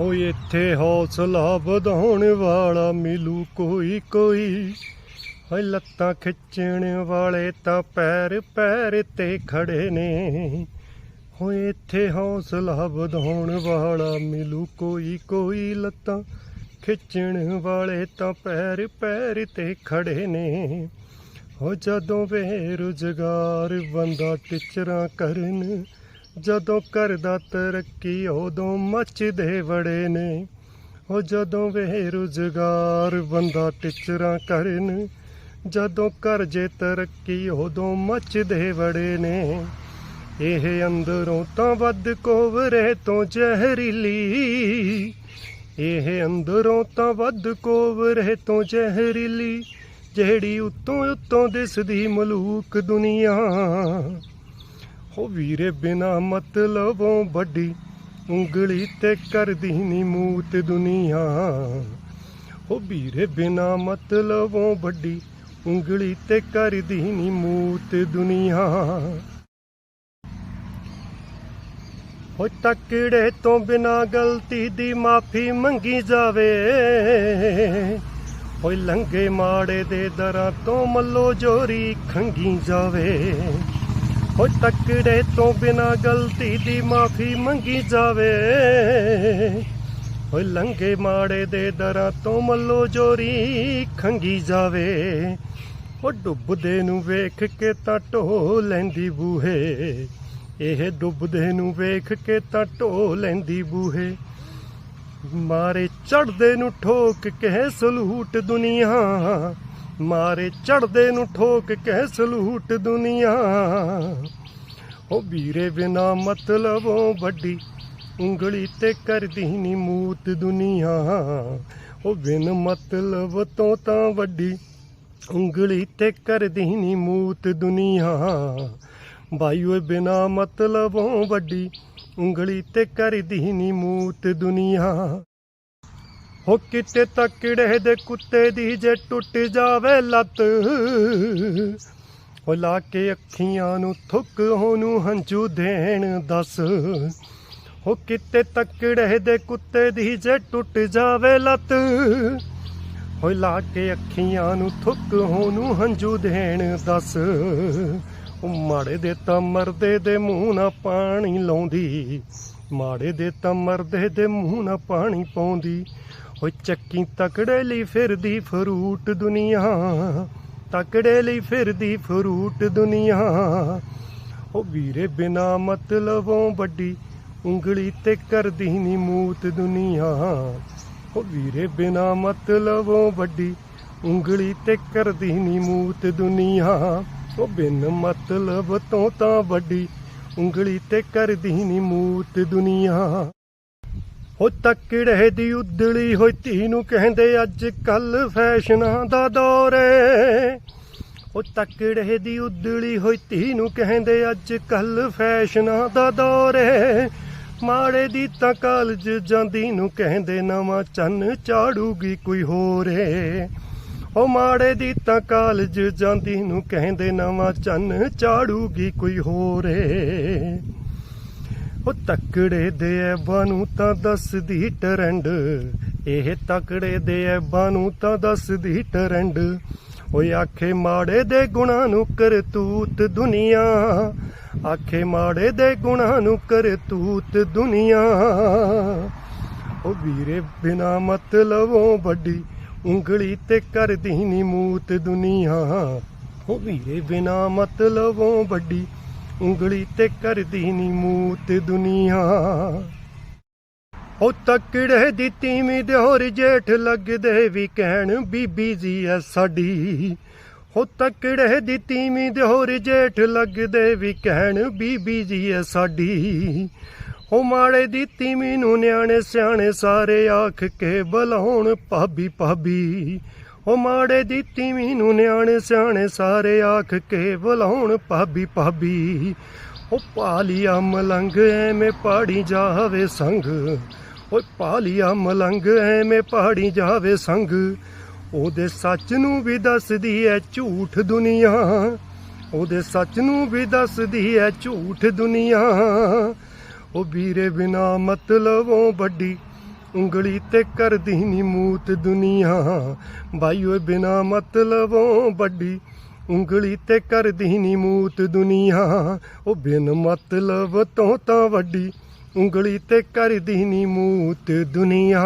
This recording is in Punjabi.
ਹੋਏ ਇੱਥੇ ਹੌਸਲਾ ਵਧਾਉਣ ਵਾਲਾ, ਮਿਲੂ ਕੋਈ ਕੋਈ। ਹੋਏ, ਲੱਤਾਂ ਖਿੱਚਣ ਵਾਲੇ ਤਾਂ ਪੈਰ ਪੈਰ ਤੇ ਖੜੇ ਨੇ। ਹੋਏ ਇੱਥੇ ਹੌਸਲਾ ਵਧਾਉਣ ਵਾਲਾ, ਮਿਲੂ ਕੋਈ ਕੋਈ। ਲੱਤਾਂ ਖਿੱਚਣ ਵਾਲੇ ਤਾਂ ਪੈਰ ਪੈਰ ਤੇ ਖੜੇ ਨੇ। ਹੋ ਜਦੋਂ ਬੇਰੁਜ਼ਗਾਰ, ਬੰਦਾ ਟਿਚਰਾਂ ਕਰਨ ਜਦੋਂ ਕਰਦਾ ਤਰੱਕੀ, ਉਦੋਂ ਮੱਚਦੇ ਵੜੇ ਨੇ। ਉਹ ਜਦੋਂ ਬੇਰੁਜ਼ਗਾਰ ਬੰਦਾ ਟਿਚਰਾਂ ਕਰਨ, ਜਦੋਂ ਕਰ ਜੇ ਤਰੱਕੀ, ਉਦੋਂ ਮੱਚਦੇ ਵੜੇ ਨੇ। ਇਹ ਅੰਦਰੋਂ ਤਾਂ ਵੱਧ ਕੋਵਰੇ ਤੋਂ ਜ਼ਹਿਰੀਲੀ। ਇਹ ਅੰਦਰੋਂ ਤਾਂ ਵੱਧ ਕੋਵਰੇ ਤੋਂ ਜ਼ਹਿਰੀਲੀ, ਜਿਹੜੀ ਉਤੋਂ ਉਤੋਂ ਦਿਸਦੀ ਮਲੂਕ ਦੁਨੀਆ। ਹੋ ਵੀਰੇ ਬਿਨਾ ਮਤਲਬੋਂ ਵੱਡੀ ਉਂਗਲੀ ਤੇ ਕਰਦੀ ਨੀ ਮੂਤ ਦੁਨੀਆ। ਹੋ ਵੀਰੇ ਬਿਨਾ ਮਤਲਬੋਂ ਵੱਡੀ ਉਂਗਲੀ ਤੇ ਕਰਦੀ ਨੀ ਮੂਤ ਦੁਨੀਆ। ਹੋ ਤਕੜੇ ਤੋਂ ਬਿਨਾ ਗਲਤੀ ਦੀ ਮਾਫੀ ਮੰਗੀ ਜਾਵੇ। ਹੋਏ ਲੰਗੇ ਮਾੜੇ ਦੇ ਦਰਾਂ ਤੋਂ ਮੱਲੋ ਜੋਰੀ ਖੰਗੀ ਜਾਵੇ। ਹੋ ਤਕੜੇ ਤੋਂ ਬਿਨਾ ਗਲਤੀ ਦੀ ਮਾਫੀ ਮੰਗੀ ਜਾਵੇ। ਹੋਏ ਲੰਗੇ ਮਾੜੇ ਦੇ ਦਰਾਂ ਤੋਂ ਮੱਲੋ ਜੋਰੀ ਖੰਗੀ ਜਾਵੇ। ਉਹ ਡੁੱਬਦੇ ਨੂੰ ਵੇਖ ਕੇ ਤਾਂ ਢੋ ਲੈਂਦੀ ਬੂਹੇ। ਇਹ ਡੁੱਬਦੇ ਨੂੰ ਵੇਖ ਕੇ ਤਾਂ ਢੋ ਲੈਂਦੀ ਬੂਹੇ। ਮਾਰੇ ਚੜਦੇ ਨੂੰ ਠੋਕ ਕੇ ਸਲੂਟ ਦੁਨੀਆ ਮਾਰੇ ਚੜਦੇ ਨੂੰ ਠੋਕ ਕੇ ਸਲੂਟ ਦੁਨੀਆ। ਉਹ ਵੀਰੇ ਬਿਨਾ ਮਤਲਬੋਂ ਵੱਡੀ ਉਂਗਲੀ ਤੇ ਕਰਦੀ ਨੀ ਮੂਤ ਦੁਨੀਆ। ਉਹ ਬਿਨ ਮਤਲਬ ਤੋਂ ਤਾਂ ਵੱਡੀ ਉਂਗਲੀ ਤੇ ਕਰਦੀ ਨੀ ਮੂਤ ਦੁਨੀਆ। ਬਾਈ ਓਏ ਬਿਨਾ ਮਤਲਬੋਂ ਵੱਡੀ ਉਂਗਲੀ ਤੇ ਕਰਦੀ ਨੀ ਮੂਤ ਦੁਨੀਆ। ਹੋ ਕਿਤੇ ਤਕੜੇ ਦੇ ਕੁੱਤੇ ਦੀ ਜੇ ਟੁੱਟ ਜਾਵੇ ਲੱਤ। ਹੋ ਲਾ ਕੇ ਅੱਖੀਆਂ ਨੂੰ ਥੁੱਕ ਉਹਨੂੰ ਹੰਝੂ ਦੇਣ ਦੱਸ। ਹੋ ਕਿਤੇ ਤਕੜੇ ਦੇ ਕੁੱਤੇ ਦੀ ਜੇ ਟੁੱਟ ਜਾਵੇ ਲੱਤ। ਹੋ ਲਾ ਕੇ ਅੱਖੀਆਂ ਨੂੰ ਥੁੱਕ ਉਹਨੂੰ ਹੰਝੂ ਦੇਣ ਦੱਸ। ਮਾੜੇ ਦੇ ਤਾਂ ਮਰਦੇ ਦੇ ਮੂੰਹ ਨਾ ਪਾਣੀ ਲਾਉਂਦੀ। ਮਾੜੇ ਦੇ ਤਾਂ ਮਰਦੇ ਦੇ ਮੂੰਹ ਨਾ ਪਾਣੀ ਪਾਉਂਦੀ। ਓਏ ਚੱਕੀ ਤਕੜੇ ਲਈ ਫਿਰਦੀ ਫਰੂਟ ਦੁਨੀਆ, ਤਕੜੇ ਲਈ ਫਿਰਦੀ ਫਰੂਟ ਦੁਨੀਆ। ਉਹ ਵੀਰੇ ਬਿਨਾ ਮਤਲਬੋਂ ਵੱਡੀ ਉਂਗਲੀ ਤੇ ਕਰਦੀ ਨੀ ਮੂਤ ਦੁਨੀਆ। ਉਹ ਵੀਰੇ ਬਿਨਾ ਮਤਲਬੋਂ ਵੱਡੀ ਉਂਗਲੀ ਤੇ ਕਰਦੀ ਨੀ ਮੂਤ ਦੁਨੀਆ। ਉਹ ਬਿਨ ਮਤਲਬ ਤੋਂ ਤਾਂ ਵੱਡੀ ਉਂਗਲੀ ਤੇ ਕਰਦੀ ਨੀ ਮੂਤ ਦੁਨੀਆ। ਹੋ ਤੱਕੜੇ ਦੀ ਉਦਲੀ ਹੋਈ ਧੀ ਨੂੰ ਕਹਿੰਦੇ, ਅੱਜ ਕੱਲ ਫੈਸ਼ਨਾਂ ਦਾ ਦੌਰ ਏ। ਉਹ ਤੱਕੜੇ ਦੀ ਉਦਲੀ ਹੋਈ ਧੀ ਨੂੰ ਕਹਿੰਦੇ, ਅੱਜ ਕੱਲ ਫੈਸ਼ਨਾਂ ਦਾ ਦੌਰ ਏ। ਮਾੜੇ ਦੀ ਤਾਂ ਕਾਲਜ ਜਾਂਦੀ ਨੂੰ ਕਹਿੰਦੇ, ਨਵਾਂ ਚੰਨ ਚਾੜੂਗੀ ਕੋਈ ਹੋਰ ਏ। ਉਹ ਮਾੜੇ ਦੀ ਤਾਂ ਕਾਲਜ ਜਾਂਦੀ ਨੂੰ ਕਹਿੰਦੇ, ਨਵਾਂ ਚੰਨ ਚਾੜੂਗੀ ਕੋਈ ਹੋਰ ਏ। ਉਹ ਤਕੜੇ ਦੇ ਐਬਾਂ ਨੂੰ ਤਾਂ ਦੱਸਦੀ ਟਰੈਂਡ। ਇਹ ਤਕੜੇ ਦੇ ਐਬਾਂ ਨੂੰ ਤਾਂ ਦੱਸਦੀ ਟਰੈਂਡ। ਓਏ ਆਖੇ ਮਾੜੇ ਦੇ ਗੁਣਾਂ ਨੂੰ ਕਰਤੂਤ ਦੁਨੀਆ। ਆਖੇ ਮਾੜੇ ਦੇ ਗੁਣਾਂ ਨੂੰ ਕਰਤੂਤ ਦੁਨੀਆ। ਉਹ ਵੀਰੇ, ਬਿਨਾ ਮਤਲਬੋਂ ਵੱਡੀ ਉਂਗਲੀ ਤੇ ਕਰਦੀ ਨੀ ਮੂਤ ਦੁਨੀਆ। ਉਹ ਵੀਰੇ, ਬਿਨਾ ਮਤਲਬੋਂ ਵੱਡੀ ਉਂਗਲੀ ਤੇ ਕਰਦੀ ਨੀ ਮੂਤ ਦੁਨੀਆ। ਉਹ ਤਕੜੇ ਦੀ ਤੀਵੀਂ ਦੇ ਹੋਰ ਜੇਠ ਲੱਗਦੇ ਵੀ ਕਹਿਣ ਬੀਬੀ ਜੀ ਐ ਸਾਡੀ। ਹੋ ਤਕੜੇ ਦੀ ਤੀਵੀਂ ਦੇ ਹੋਰ ਜੇਠ ਲੱਗਦੇ ਵੀ ਕਹਿਣ ਬੀਬੀ ਜੀ ਐ ਸਾਡੀ। ਹੋ ਮਾੜੇ ਦੀ ਤੀਵੀਂ ਨੂੰ ਨਿਆਣੇ ਸਿਆਣੇ ਸਾਰੇ ਆਖ ਕੇ ਬੁਲਾਉਣ ਭਾਬੀ ਭਾਬੀ। ਉਹ ਮਾੜੇ ਦੀ ਤੀਵੀਂ ਨੂੰ ਨਿਆਣੇ ਸਿਆਣੇ ਸਾਰੇ ਆਖ ਕੇ ਬੁਲਾਉਣ ਭਾਬੀ ਭਾਬੀ। ਉਹ ਪਾਲੀਆ ਮਲੰਗ ਐਵੇਂ ਪਾੜੀ ਜਾਵੇ ਸੰਗ। ਓਏ ਪਾਲੀਆ ਮਲੰਗ ਐਵੇਂ ਪਾੜੀ ਜਾਵੇ ਸੰਗ। ਉਹਦੇ ਸੱਚ ਨੂੰ ਵੀ ਦੱਸਦੀ ਐ ਝੂਠ ਦੁਨੀਆ। ਉਹਦੇ ਸੱਚ ਨੂੰ ਵੀ ਦੱਸਦੀ ਐ ਝੂਠ ਦੁਨੀਆ। ਉਹ ਵੀਰੇ ਬਿਨਾ ਮਤਲਬੋਂ ਵੱਡੀ ਉਂਗਲੀ ਤੇ ਕਰਦੀ ਨੀ ਮੂਤ ਦੁਨੀਆ। ਬਾਈ ਓਏ, ਬਿਨਾ ਮਤਲਬੋਂ ਵੱਡੀ ਉਂਗਲੀ ਤੇ ਕਰਦੀ ਨੀ ਮੂਤ ਦੁਨੀਆ। ਉਹ ਬਿਨ ਮਤਲਬ ਤੋਂ ਤਾਂ ਵੱਡੀ ਉਂਗਲੀ ਤੇ ਕਰਦੀ ਨੀ ਮੂਤ ਦੁਨੀਆ।